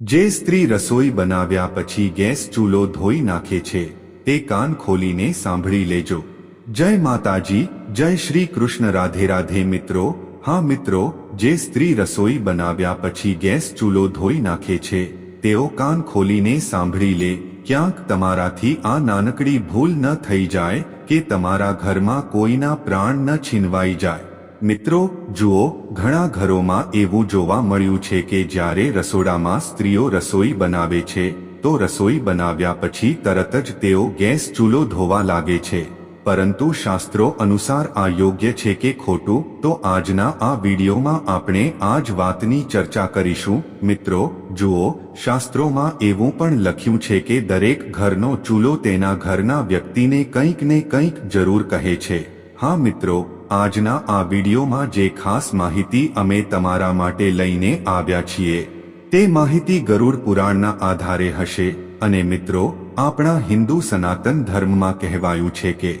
જે સ્ત્રી રસોઈ બનાવ્યા પછી ગેસ ચૂલો ધોઈ નાખે છે, તે કાન ખોલીને સાંભળી લેજો. જય માતાજી, જય શ્રી કૃષ્ણ, રાધે રાધે મિત્રો. હા મિત્રો, જે સ્ત્રી રસોઈ બનાવ્યા પછી ગેસ ચૂલો ધોઈ નાખે છે, તેઓ કાન ખોલીને સાંભળી લે. ક્યાંક તમારાથી આ નાનકડી ભૂલ ન થઈ જાય કે તમારા ઘરમાં કોઈના પ્રાણ ન છીનવાઈ જાય. મિત્રો, જુઓ, ઘણા ઘરોમાં એવું જોવા મળ્યું છે કે જ્યારે રસોડામાં સ્ત્રીઓ રસોઈ બનાવે છે, તો રસોઈ બનાવ્યા પછી તરત જ તેઓ ગેસ ચૂલો ધોવા લાગે છે. પરંતુ શાસ્ત્રો અનુસાર આ યોગ્ય છે કે ખોટું, તો આજના આ વિડીયોમાં આપણે આ જ વાતની ચર્ચા કરીશું. મિત્રો, જુઓ, શાસ્ત્રોમાં એવું પણ લખ્યું છે કે દરેક ઘરનો ચૂલો તેના ઘરના વ્યક્તિને કંઈક ને કંઈક જરૂર કહે છે. હા મિત્રો આજના આ વિડીયોમાં જે ખાસ માહિતી અમે તમારા માટે લઈને આવ્યા છીએ, તે માહિતી ગરુડ પુરાણના આધારે હશે. અને મિત્રો, આપણા હિન્દુ સનાતન ધર્મમાં કહેવાયું છે કે,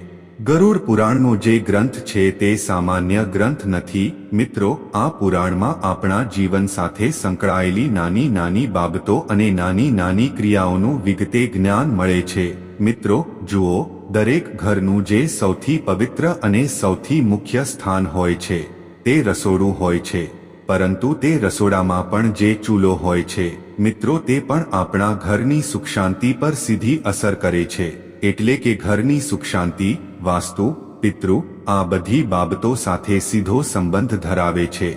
ગરુડ પુરાણનો જે ગ્રંથ છે તે સામાન્ય ગ્રંથ નથી. મિત્રો, આ પુરાણમાં આપણા જીવન સાથે સંકળાયેલી નાની નાની બાબતો અને નાની નાની ક્રિયાઓનું વિગતે જ્ઞાન મળે છે. મિત્રો, જુઓ દરેક ઘરનું જે સૌથી પવિત્ર અને સૌથી મુખ્ય સ્થાન હોય છે, તે રસોડું હોય છે. પરંતુ તે રસોડામાં પણ જે ચૂલો હોય છે, મિત્રો તે પણ આપણા ઘરની સુખ શાંતિ પર સીધી અસર કરે છે. એટલે કે ઘરની સુખ શાંતિ વાસ્તુ, પિતૃ, આ બધી બાબતો સાથે સીધો સંબંધ ધરાવે છે.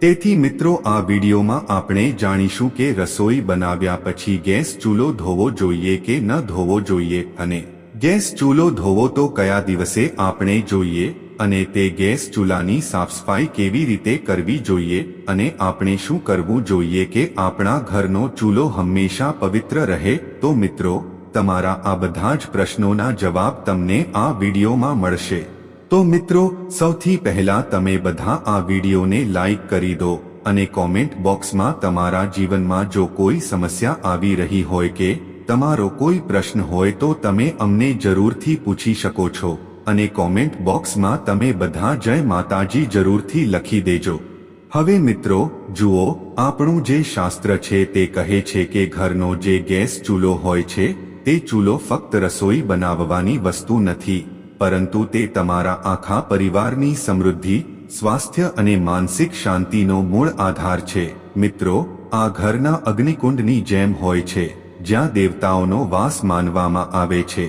તેથી મિત્રો આ વિડીયોમાં આપણે જાણીશું કે રસોઈ બનાવ્યા પછી ગેસ ચૂલો ધોવો જોઈએ કે ન ધોવો જોઈએ અને ગેસ ચૂલો ધોવો તો કયા દિવસે આપણે જોઈએ અને તે ગેસ ચૂલાની સાફસફાઈ કેવી રીતે કરવી જોઈએ અને આપણે શું કરવું જોઈએ કે આપણા ઘરનો ચૂલો હંમેશા પવિત્ર રહે? તો મિત્રો, તમારા આ બધા જ પ્રશ્નોના જવાબ તમને આ વિડીયોમાં મળશે. તો મિત્રો, સૌથી પહેલા તમે બધા આ વિડીયોને લાઈક કરી દો અને કોમેન્ટ બોક્સમાં તમારા જીવનમાં જો કોઈ સમસ્યા આવી રહી હોય કે તમારો કોઈ પ્રશ્ન હોય તો તમે અમને જરૂરથી પૂછી શકો છો. અને કોમેન્ટ બોક્સમાં તમે બધા જય માતાજી જરૂરથી લખી દેજો. હવે મિત્રો, જુઓ, આપણું જે શાસ્ત્ર છે તે કહે છે કે ઘરનો જે ગેસ ચૂલો હોય છે, તે ચૂલો ફક્ત રસોઈ બનાવવાની વસ્તુ નથી, પરંતુ તે તમારા આખા પરિવારની સમૃદ્ધિ, સ્વાસ્થ્ય અને માનસિક શાંતિનો મૂળ આધાર છે. મિત્રો, આ ઘરના અગ્નિકુંડની જેમ હોય છે. જ્યાં દેવતાઓનો વાસ માનવામાં આવે છે.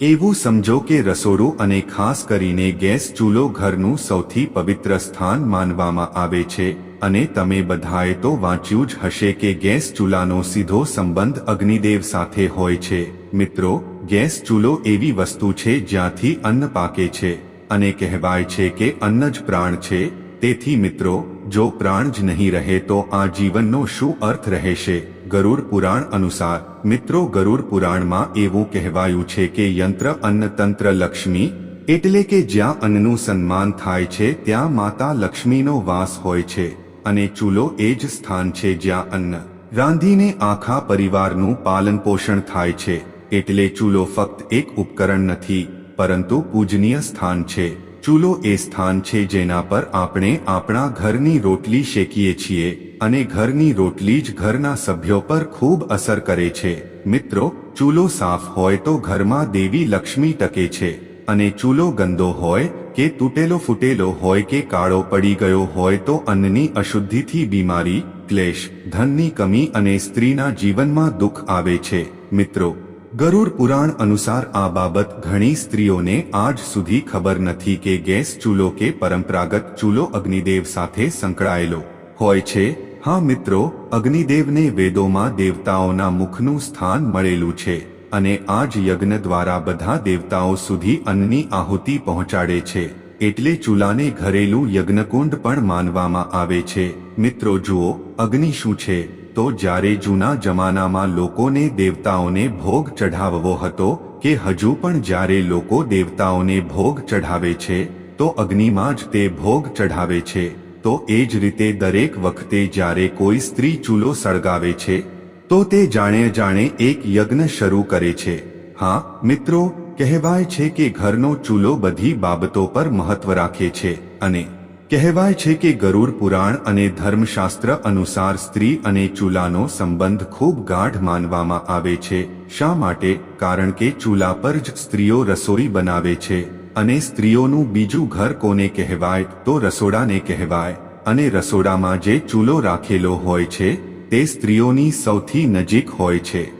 એવું સમજો કે રસોડું અને ખાસ કરીને ગેસ ચૂલો ઘરનું સૌથી પવિત્ર સ્થાન માનવામાં આવે છે અને તમે બધાએ તો વાંચ્યું જ હશે કે ગેસ ચૂલાનો સીધો સંબંધ અગ્નિદેવ સાથે હોય છે. મિત્રો, ગેસ ચૂલો એવી વસ્તુ છે જ્યાંથી અન્ન પાકે છે અને કહેવાય છે કે અન્ન જ પ્રાણ છે. તેથી મિત્રો, જો પ્રાણ જ નહીં રહે તો આ જીવનનો શું અર્થ રહેશે? ગરુડ પુરાણ અનુસાર, મિત્રો ગરુડ પુરાણમાં એવું કહેવાયું છે કે યંત્ર અન્નતંત્ર લક્ષ્મી, એટલે કે જ્યાં અન્નનું સન્માન થાય છે ત્યાં માતા લક્ષ્મીનો વાસ હોય છે, અને ચૂલો એ જ સ્થાન છે જ્યાં અન્ન રાંધીને આખા પરિવારનું પાલન પોષણ થાય છે, એટલે ચૂલો ફક્ત એક ઉપકરણ નથી, પરંતુ પૂજનીય સ્થાન છે. ચૂલો એ સ્થાન છે જેના પર આપણે આપણા ઘરની રોટલી શેકીએ છીએ અને ઘરની રોટલી જ ઘરના સભ્યો પર ખૂબ અસર કરે છે. મિત્રો, ચૂલો સાફ હોય તો ઘરમાં દેવી લક્ષ્મી ટકે છે. અને ચૂલો ગંદો હોય કે તૂટેલો ફૂટેલો હોય કે કાળો પડી ગયો હોય તો અન્નની અશુદ્ધિથી બીમારી, ક્લેશ, ધનની કમી અને સ્ત્રીના જીવનમાં દુઃખ આવે છે. મિત્રો, ગરુડ પુરાણ અનુસાર આ બાબત ઘણી સ્ત્રીઓને આજ સુધી ખબર નથી કે ગેસ ચૂલો કે પરંપરાગત ચૂલો અગ્નિદેવ સાથે સંકળાયેલો હોય છે. હા મિત્રો, અગ્નિદેવને વેદોમાં દેવતાઓના મુખનું સ્થાન મળેલું છે અને આ જ યજ્ઞ દ્વારા બધા દેવતાઓ સુધી અન્નની આહુતિ પહોંચાડે છે. એટલે ચૂલાને ઘરેલું યજ્ઞકુંડ પણ માનવામાં આવે છે. મિત્રો જુઓ, અગ્નિ શું છે? તો જ્યારે જૂના જમાનામાં લોકોને દેવતાઓને ભોગ ચઢાવવો હતો કે હજુ પણ જ્યારે લોકો દેવતાઓને ભોગ ચઢાવે છે, તો અગ્નિમાં જ તે ભોગ ચઢાવે છે. તો એ જ રીતે દરેક વખતે જ્યારે કોઈ સ્ત્રી ચૂલો સળગાવે છે, તો તે જાણે જાણે એક યજ્ઞ શરૂ કરે છે. હા, મિત્રો, કહેવાય છે કે ઘરનો ચૂલો બધી બાબતો પર મહત્વ રાખે છે અને કહેવાય છે કે ગરુડ પુરાણ અને ધર્મશાસ્ત્ર અનુસાર સ્ત્રી અને ચૂલાનો સંબંધ ખૂબ ગાઢ માનવામાં આવે છે. શા માટે? કારણ કે ચૂલા પર જ સ્ત્રીઓ રસોઈ બનાવે છે. અને સ્ત્રીઓનું બીજું ઘર કોને કહેવાય તો રસોડાને કહેવાય. અને રસોડામાં જે ચૂલો રાખેલો હોય છે, તે સ્ત્રીઓની સૌથી નજીક હોય છે.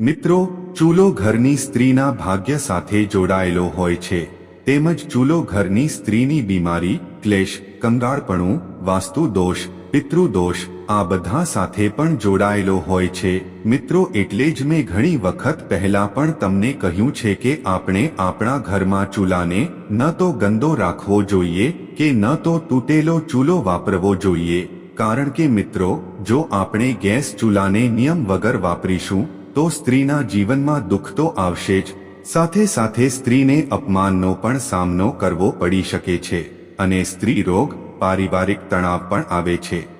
મિત્રો, ચૂલો ઘરની સ્ત્રીના ભાગ્ય સાથે જોડાયેલો હોય છે. તેમજ ચૂલો ઘરની સ્ત્રીની બીમારી, ક્લેશ, કંગાળપણું વાસ્તુ દોષ પિતૃદોષ આ બધા સાથે પણ જોડાયેલો હોય છે. મિત્રો, એટલે જ મેં ઘણી વખત પહેલા પણ તમને કહ્યું છે કે આપણે આપણા ઘરમાં ચૂલાને ન તો ગંદો રાખવો જોઈએ કે ન તો તૂટેલો ચૂલો વાપરવો જોઈએ. કારણ કે મિત્રો, જો આપણે ગેસ ચૂલાને નિયમ વગર વાપરીશું, તો સ્ત્રીના જીવનમાં દુઃખ તો આવશે જ. સાથે સાથે સ્ત્રીને અપમાનનો પણ સામનો કરવો પડી શકે છે. અને સ્ત્રી રોગ પારિવારિક તણાવ પણ આવે છે.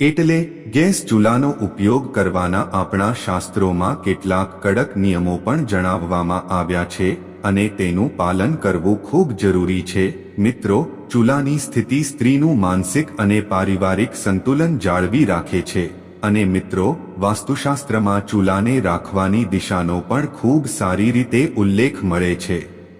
એટલે ગેસ ચૂલાનો ઉપયોગ કરવાના આપણા શાસ્ત્રોમાં કેટલાક કડક નિયમો પણ જણાવવામાં આવ્યા છે અને તેનું પાલન કરવું ખૂબ જરૂરી છે. મિત્રો, ચૂલાની સ્થિતિ સ્ત્રીનું માનસિક અને પારિવારિક સંતુલન જાળવી રાખે છે. અને મિત્રો, વાસ્તુશાસ્ત્રમાં ચૂલાને રાખવાની દિશાનો પણ ખૂબ સારી રીતે ઉલ્લેખ મળે છે.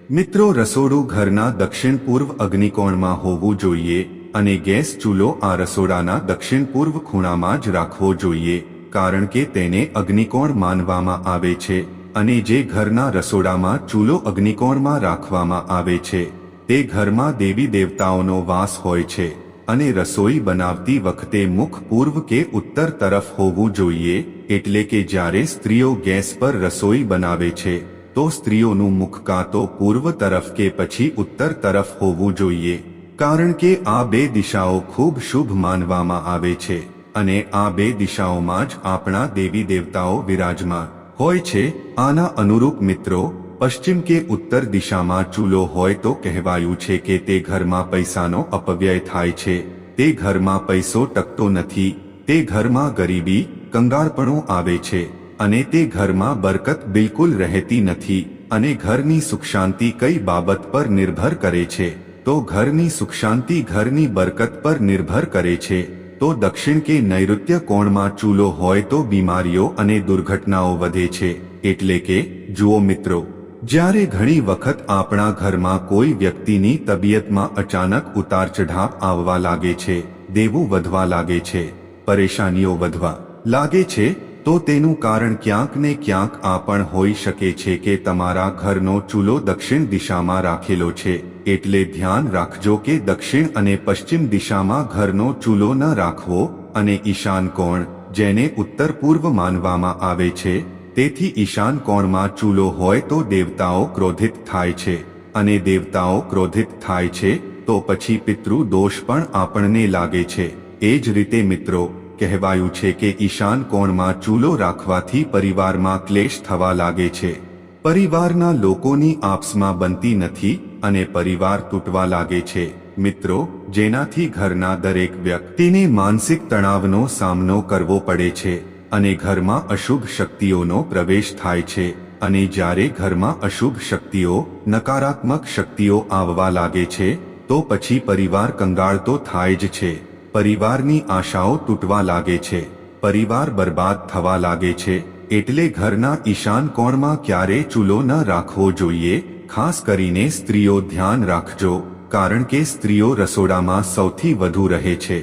મિત્રો, રસોડું ઘરના દક્ષિણ પૂર્વ અગ્નિકોણમાં હોવું જોઈએ. અને ગેસ ચૂલો આ રસોડાના દક્ષિણ પૂર્વ ખૂણામાં જ રાખવો જોઈએ, કારણ કે તેને અગ્નિકોણ માનવામાં આવે છે અને જે ઘરના રસોડામાં ચૂલો અગ્નિકોણમાં રાખવામાં આવે છે, તે ઘરમાં દેવી દેવતાઓનો વાસ હોય છે અને રસોઈ બનાવતી વખતે મુખ પૂર્વ કે ઉત્તર તરફ હોવું જોઈએ, એટલે કે જ્યારે સ્ત્રીઓ ગેસ પર રસોઈ બનાવે છે, તો સ્ત્રીઓનું મુખ કાં તો પૂર્વ તરફ કે પછી ઉત્તર તરફ હોવું જોઈએ. કારણ કે આ બે દિશાઓ ખૂબ શુભ માનવામાં આવે છે અને આ બે દિશાઓમાં જ આપણા દેવી દેવતાઓ વિરાજમાન હોય છે. આના અનુરૂપ મિત્રો, પશ્ચિમ કે ઉત્તર દિશામાં ચૂલો હોય તો કહેવાયું છે કે તે ઘરમાં પૈસાનો અપવ્યય થાય છે. તે ઘરમાં પૈસો ટકતો નથી. તે ઘરમાં ગરીબી, કંગાળપણું આવે છે અને તે ઘરમાં બરકત બિલકુલ રહેતી નથી અને ઘરની સુખ શાંતિ કઈ બાબત પર નિર્ભર કરે છે. તો ઘરની સુખ શાંતિ ઘરની બરકત પર નિર્ભર કરે છે. તો દક્ષિણ કે નૈઋત્ય કોણમાં ચૂલો હોય તો બીમારીઓ અને દુર્ઘટનાઓ વધે છે. એટલે કે, જુઓ મિત્રો, જ્યારે ઘણી વખત આપણા ઘરમાં કોઈ વ્યક્તિની તબિયતમાં અચાનક ઉતાર ચઢાવ આવવા લાગે છે, દેવું વધવા લાગે છે, પરેશાનીઓ વધવા લાગે છે તો તેનું કારણ ક્યાંક ને ક્યાંક આ પણ હોઈ શકે છે કે તમારા ઘરનો ચૂલો દક્ષિણ દિશામાં રાખેલો છે, એટલે ધ્યાન રાખજો કે દક્ષિણ અને પશ્ચિમ દિશામાં ઘરનો ચૂલો ન રાખવો અને ઈશાન કોણ, જેને ઉત્તર પૂર્વ માનવામાં આવે છે, તેથી ઈશાન કોણમાં ચૂલો હોય તો દેવતાઓ ક્રોધિત થાય છે, અને દેવતાઓ ક્રોધિત થાય છે, તો પછી પિતૃ દોષ પણ આપણને લાગે છે, એ જ રીતે મિત્રો કહેવાયું છે કે ઈશાન કોણમાં ચૂલો રાખવાથી પરિવારમાં ક્લેશ થવા લાગે છે. પરિવારના લોકોની આપસમાં બનતી નથી અને પરિવાર તૂટવા લાગે છે. મિત્રો, જેનાથી ઘરના દરેક વ્યક્તિને માનસિક તણાવનો સામનો કરવો પડે છે અને ઘરમાં અશુભ શક્તિઓનો પ્રવેશ થાય છે અને જ્યારે ઘરમાં અશુભ શક્તિઓ, નકારાત્મક શક્તિઓ આવવા લાગે છે, તો પછી પરિવાર કંગાળ તો થાય જ છે. પરિવારની આશાઓ તૂટવા લાગે છે. પરિવાર બરબાદ થવા લાગે છે. એટલે ઘરના ઈશાન કોણમાં ક્યારે ચૂલો ન રાખવો જોઈએ, ખાસ કરીને સ્ત્રીઓ ધ્યાન રાખજો, કારણ કે સ્ત્રીઓ રસોડામાં સૌથી વધુ રહે છે.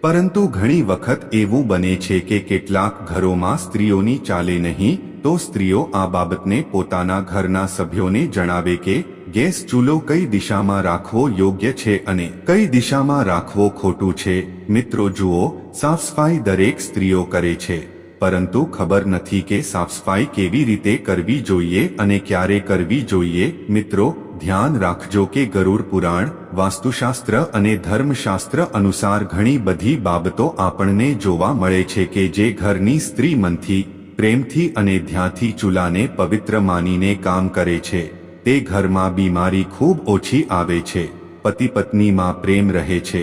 પરંતુ ઘણી વખત એવું બને છે કે કેટલાક ઘરોમાં સ્ત્રીઓની ચાલે નહીં, તો સ્ત્રીઓ આ બાબતને પોતાના ઘરના સભ્યોને જણાવે કે ગેસ ચૂલો કઈ દિશામાં રાખવો યોગ્ય છે અને કઈ દિશામાં રાખવો ખોટું છે? મિત્રો, જુઓ સાફસફાઈ દરેક સ્ત્રીઓ કરે છે. પરંતુ ખબર નથી કે સાફસફાઈ કેવી રીતે કરવી જોઈએ અને ક્યારે કરવી જોઈએ. મિત્રો, ધ્યાન રાખજો કે ગરુડ પુરાણ, વાસ્તુશાસ્ત્ર અને ધર્મશાસ્ત્ર અનુસાર ઘણી બધી બાબતો આપણને જોવા મળે છે કે જે ઘરની સ્ત્રી મનથી, પ્રેમથી અને ધ્યાનથી ચૂલાને પવિત્ર માનીને કામ કરે છે. તે ઘરમાં બીમારી ખૂબ ઓછી આવે છે પતિ પત્નીમાં પ્રેમ રહે છે,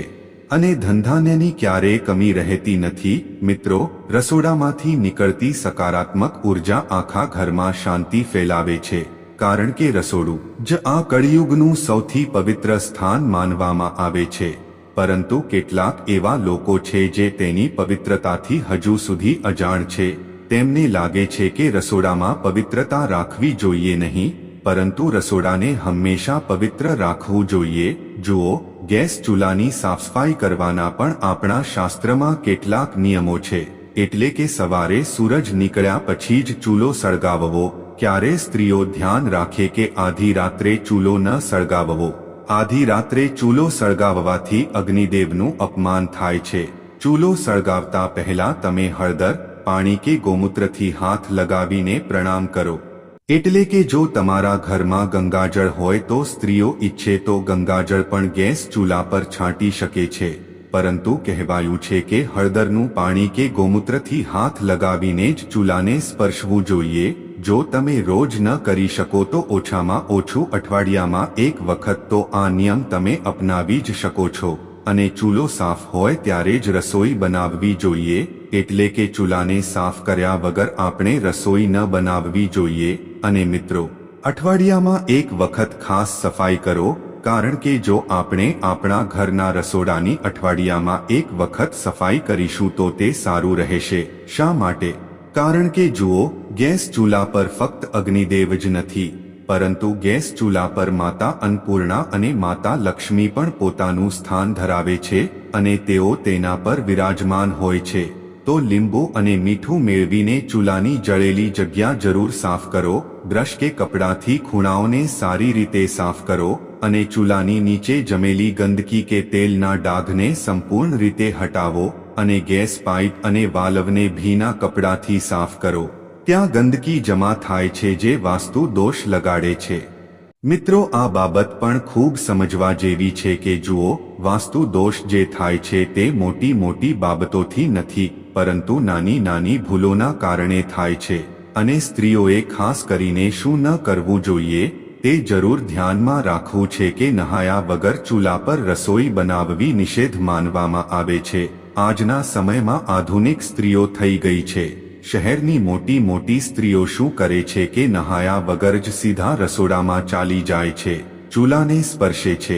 અને ધંધાનેની ક્યારેય કમી રહેતી નથી. મિત્રો, રસોડામાંથી નીકળતી સકારાત્મક ઊર્જા આખા ઘરમાં શાંતિ ફેલાવે છે, કારણ કે રસોડું જ આ કળિયુગનું સૌથી પવિત્ર સ્થાન માનવામાં આવે છે. પરંતુ કેટલાક એવા લોકો છે જે તેની પવિત્રતાથી હજુ સુધી અજાણ છે. તેમને લાગે છે કે રસોડામાં પવિત્રતા રાખવી જોઈએ નહીં. પરંતુ રસોડાને હંમેશા પવિત્ર રાખવું જોઈએ. જુઓ, ગેસ ચૂલાની સાફસફાઈ કરવાના પણ આપણા શાસ્ત્રમાં કેટલાક નિયમો છે. એટલે કે સવારે સૂરજ નીકળ્યા પછી જ ચૂલો સળગાવવો. ક્યારે સ્ત્રીઓ ધ્યાન રાખે કે આધી રાત્રે ચૂલો ન સળગાવવો? આધી રાત્રે ચૂલો સળગાવવાથી અગ્નિદેવનું અપમાન થાય છે. ચૂલો સળગાવતા પહેલા તમે હળદર, પાણી કે ગોમૂત્રથી હાથ લગાવીને પ્રણામ કરો. એટલે કે જો તમારા ઘરમાં ગંગાજળ હોય તો સ્ત્રીઓ ઈચ્છે તો ગંગાજળ પણ ગેસ ચૂલા પર છાંટી શકે છે. પરંતુ કહેવાયું છે કે હળદરનું પાણી કે ગોમૂત્રથી હાથ લગાવીને જ ચૂલાને સ્પર્શવું જોઈએ. જો તમે રોજ ન કરી શકો તો ઓછામાં ઓછું અઠવાડિયામાં એક વખત તો આ નિયમ તમે અપનાવી જ શકો છો. અને ચૂલો સાફ હોય ત્યારે જ રસોઈ બનાવવી જોઈએ. એટલે કે ચૂલાને સાફ કર્યા વગર આપણે રસોઈ ન બનાવવી જોઈએ. અને મિત્રો, અઠવાડિયામાં એક વખત ખાસ સફાઈ કરો, કારણ કે જો આપણે આપણા ઘરના રસોડાની અઠવાડિયામાં એક વખત સફાઈ કરીશું તો તે સારું રહેશે. શા માટે? કારણ કે જુઓ, ગેસ ચૂલા પર ફક્ત અગ્નિદેવ જ નથી. પરંતુ ગેસ ચૂલા પર માતા અન્નપૂર્ણા અને માતા લક્ષ્મી પણ પોતાનું સ્થાન ધરાવે છે અને તેઓ તેના પર વિરાજમાન હોય છે. તો લીંબુ અને મીઠું મેળવીને ચૂલાની જળેલી જગ્યા જરૂર સાફ કરો, બ્રશ કે કપડાથી ખૂણાઓને સારી રીતે સાફ કરો અને ચૂલાની નીચે જમેલી ગંદકી કે તેલના ડાઘને સંપૂર્ણ રીતે હટાવો અને ગેસ પાઇપ અને વાલ્વને ભીના કપડાથી સાફ કરો. ત્યાં ગંદકી જમા થાય છે જે વાસ્તુ દોષ લગાડે છે. મિત્રો, આ બાબત પણ ખૂબ સમજવા જેવી છે કે જુઓ, વાસ્તુ દોષ જે થાય છે તે મોટી મોટી બાબતોથી નથી, પરંતુ નાની નાની ભૂલોના કારણે થાય છે. અને સ્ત્રીઓએ ખાસ કરીને શું ન કરવું જોઈએ, તે જરૂર ધ્યાનમાં રાખવું છે કે નહાયા વગર ચૂલા પર રસોઈ બનાવવી નિષેધ માનવામાં આવે છે. આજના સમયમાં આધુનિક સ્ત્રીઓ થઈ ગઈ છે. શહેરની મોટી મોટી સ્ત્રીઓ શું કરે છે કે નહાયા વગર જ સીધા રસોડામાં ચાલી જાય છે, ચૂલાને સ્પર્શે છે.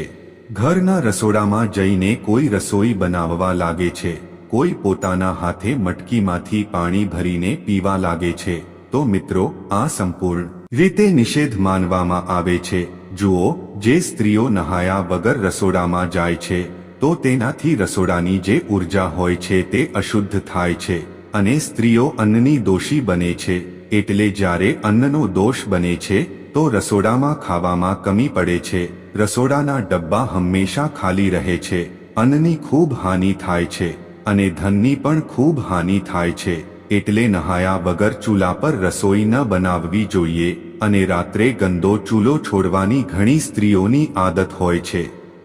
ઘરના રસોડામાં જઈને કોઈ રસોઈ બનાવવા લાગે છે, કોઈ પોતાના હાથે મટકીમાંથી પાણી ભરીને પીવા લાગે છે. તો મિત્રો, આ સંપૂર્ણ રીતે નિષેધ માનવામાં આવે છે. જુઓ, જે સ્ત્રીઓ નહાયા વગર રસોડામાં જાય છે, તો તેનાથી રસોડાની જે ઊર્જા હોય છે તે અશુદ્ધ થાય છે. અને સ્ત્રીઓ અન્નની દોષી બને છે, એટલે જ્યારે અન્નનો દોષ બને છે, તો રસોડામાં ખાવામાં કમી પડે છે. રસોડાના ડબ્બા હંમેશા ખાલી રહે છે. અન્નની ખૂબ હાનિ થાય છે, અને ધનની પણ ખૂબ હાનિ થાય છે, એટલે નહાયા વગર ચૂલા પર રસોઈ ન બનાવવી જોઈએ, અને રાત્રે ગંદો ચૂલો છોડવાની ઘણી સ્ત્રીઓની આદત હોય છે.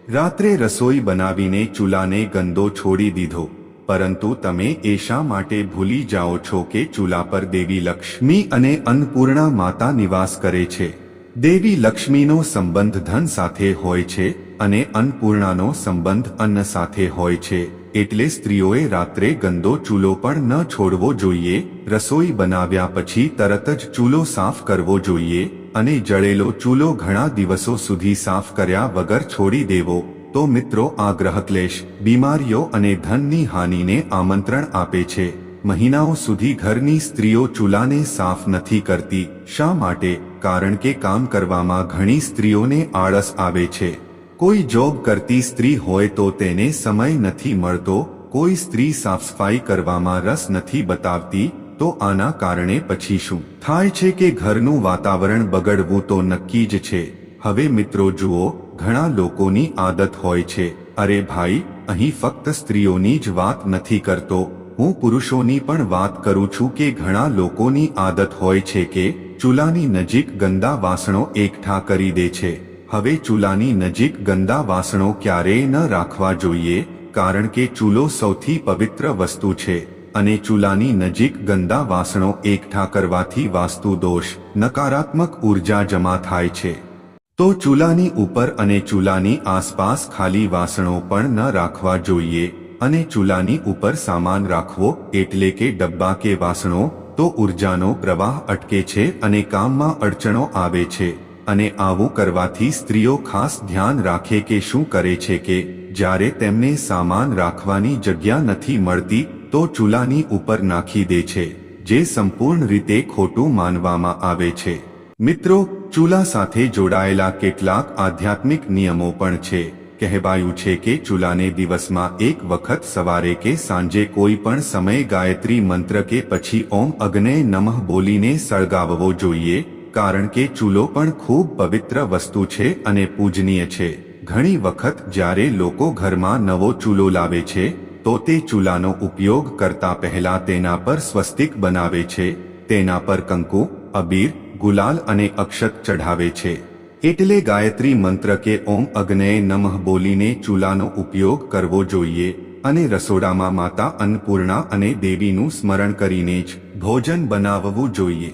રાત્રે રસોઈ બનાવીને ચૂલાને ગંદો છોડી દીધો. પરંતુ તમે એ શા માટે ભૂલી જાઓ છો કે ચૂલા પર દેવી લક્ષ્મી અને અન્નપૂર્ણા માતા નિવાસ કરે છે? દેવી લક્ષ્મીનો સંબંધ ધન સાથે હોય છે અને અન્નપૂર્ણાનો સંબંધ અન્ન સાથે હોય છે, એટલે સ્ત્રીઓએ રાત્રે ગંદો ચૂલો પણ ન છોડવો જોઈએ, રસોઈ બનાવ્યા પછી તરત જ ચૂલો સાફ કરવો જોઈએ અને જળેલો ચૂલો ઘણા દિવસો સુધી સાફ કર્યા વગર છોડી દેવો. તો મિત્રો આ ગ્રહક્લેશ, બીમારીઓ અને ધનની હાનિને આમંત્રણ આપે છે. મહિનાઓ સુધી ઘરની સ્ત્રીઓ ચૂલાને સાફ નથી કરતી. શા માટે? કારણ કે કામ કરવામાં ઘણી સ્ત્રીઓને આળસ આવે છે. કોઈ જોબ કરતી સ્ત્રી હોય તો તેને સમય નથી મળતો. કોઈ સ્ત્રી સાફસફાઈ કરવામાં રસ નથી બતાવતી, તો આના કારણે પછી શું થાય છે કે ઘરનું વાતાવરણ બગડવું તો નક્કી જ છે. હવે મિત્રો જુઓ ઘણા લોકોની આદત હોય છે. અરે ભાઈ, અહીં ફક્ત સ્ત્રીઓની જ વાત નથી કરતો. હું પુરુષોની પણ વાત કરું છું કે ઘણા લોકોની આદત હોય છે કે ચૂલાની નજીક ગંદા વાસણો એકઠા કરી દે છે. હવે ચૂલાની નજીક ગંદા વાસણો ક્યારેય ન રાખવા જોઈએ, કારણ કે ચૂલો સૌથી પવિત્ર વસ્તુ છે અને ચૂલાની નજીક ગંદા વાસણો એકઠા કરવાથી વાસ્તુ દોષ નકારાત્મક ઊર્જા જમા થાય છે. તો ચૂલાની ઉપર અને ચૂલાની આસપાસ ખાલી વાસણો પણ ન રાખવા જોઈએ અને ચૂલાની ઉપર સામાન રાખવો એટલે કે ડબ્બા કે વાસણો, તો ઉર્જાનો પ્રવાહ અટકે છે અને કામમાં અડચણો આવે છે અને આવું કરવાથી સ્ત્રીઓ ખાસ ધ્યાન રાખે કે શું કરે છે કે જ્યારે તેમને સામાન રાખવાની જગ્યા નથી મળતી, તો ચૂલાની ઉપર નાખી દે છે, જે સંપૂર્ણ રીતે ખોટું માનવામાં આવે છે. મિત્રો ચૂલા સાથે જોડાયેલા કેટલાક આધ્યાત્મિક નિયમો પણ છે. કહેવાયું છે કે ચૂલાને દિવસમાં એક વખત સવારે કે સાંજે કોઈ પણ સમયે ગાયત્રી મંત્ર કે પછી ઓમ અગ્ને નમઃ બોલીને સળગાવવો જોઈએ, કારણ કે ચૂલો પણ ખૂબ પવિત્ર વસ્તુ છે અને પૂજનીય છે. ઘણી વખત જ્યારે લોકો ઘરમાં નવો ચૂલો લાવે છે, તો તે ચૂલાનો ઉપયોગ કરતા પહેલા તેના પર સ્વસ્તિક બનાવે છે. તેના પર કંકુ, અબીર ગુલાલ અને અક્ષત ચઢાવે છે. એટલે ગાયત્રી મંત્ર કે ઓમ અગ્નય નમઃ બોલીને ચૂલાનો ઉપયોગ કરવો જોઈએ અને રસોડામાં માતા અન્નપૂર્ણા અને દેવીનું સ્મરણ કરીને જ ભોજન બનાવવું જોઈએ.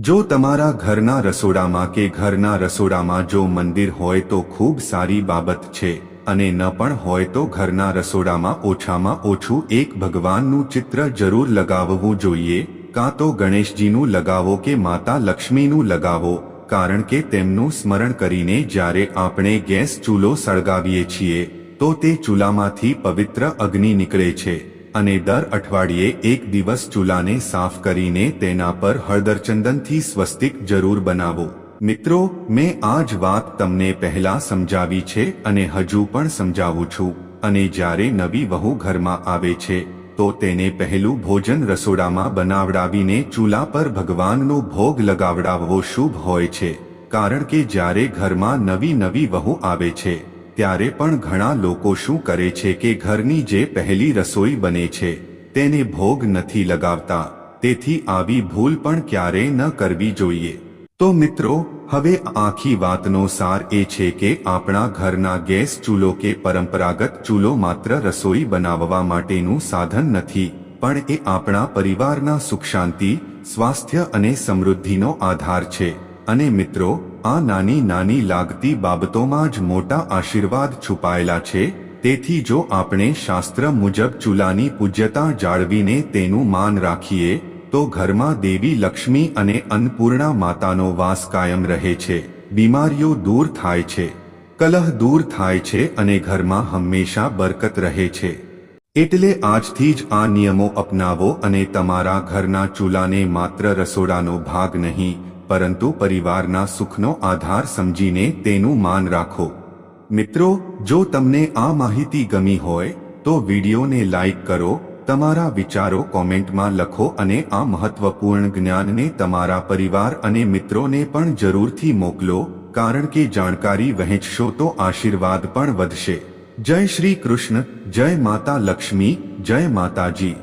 જો તમારા ઘરના રસોડામાં કે ઘરના રસોડામાં જો મંદિર હોય તો ખૂબ સારી બાબત છે અને ન પણ હોય તો ઘરના રસોડામાં ઓછામાં ઓછું એક ભગવાનનું ચિત્ર જરૂર લગાવવું જોઈએ કાં તો ગણેશજીનું લગાવો કે માતા લક્ષ્મીનું લગાવો, કારણ કે તેમનું સ્મરણ કરીને જ્યારે આપણે ગેસ ચૂલો સળગાવીએ છીએ, તો તે ચૂલામાંથી પવિત્ર અગ્નિ નીકળે છે, અને દર અઠવાડિયે એક દિવસ ચૂલાને સાફ કરીને તેના પર હળદરચંદનથી સ્વસ્તિક જરૂર બનાવો. મિત્રો, મેં આ જ વાત તમને પહેલા સમજાવી છે અને હજુ પણ સમજાવું છું, અને જ્યારે નવી વહુ ઘરમાં આવે છે તો તેને પહેલું ભોજન રસોડામાં બનાવડાવીને ચૂલા પર ભગવાનનો ભોગ લગાવડાવવો શુભ હોય છે. કારણ કે જ્યારે ઘરમાં નવી નવી વહુ આવે છે, ત્યારે પણ ઘણા લોકો શું કરે છે કે ઘરની જે પહેલી રસોઈ બને છે, તેને ભોગ નથી લગાવતા. તેથી આવી ભૂલ પણ ક્યારેય ન કરવી જોઈએ. તો મિત્રો હવે આખી વાતનો સાર એ છે કે આપણા ઘરના ગેસ ચૂલો કે પરંપરાગત ચૂલો માત્ર રસોઈ બનાવવા માટેનું સાધન નથી, પણ એ આપણા પરિવારના સુખ શાંતિ, સ્વાસ્થ્ય અને સમૃદ્ધિનો આધાર છે. અને મિત્રો, આ નાની નાની લાગતી બાબતોમાં જ મોટા આશીર્વાદ છુપાયેલા છે, તેથી જો આપણે શાસ્ત્ર મુજબ ચૂલાની પૂજ્યતા જાળવીને તેનું માન રાખીએ તો ઘરમાં દેવી લક્ષ્મી અને અન્નપૂર્ણા માતાનો વાસ કાયમ રહે છે. બીમારીઓ દૂર થાય છે. કલહ દૂર થાય છે અને ઘરમાં હંમેશા બરકત રહે છે. એટલે આજથી જ આ નિયમો અપનાવો અને તમારા ઘરના ચૂલાને માત્ર રસોડાનો ભાગ નહીં, પરંતુ પરિવારના સુખનો આધાર સમજીને તેનું માન રાખો. મિત્રો, જો તમને આ માહિતી ગમી હોય, તો વિડીયોને લાઇક કરો તમારા વિચારો કોમેન્ટમાં લખો અને આ મહત્વપૂર્ણ જ્ઞાનને તમારા પરિવાર અને મિત્રોને પણ જરૂરથી મોકલો, કારણ કે જાણકારી વહેંચશો તો આશીર્વાદ પણ વધશે. જય શ્રી કૃષ્ણ, જય માતા લક્ષ્મી, જય માતાજી.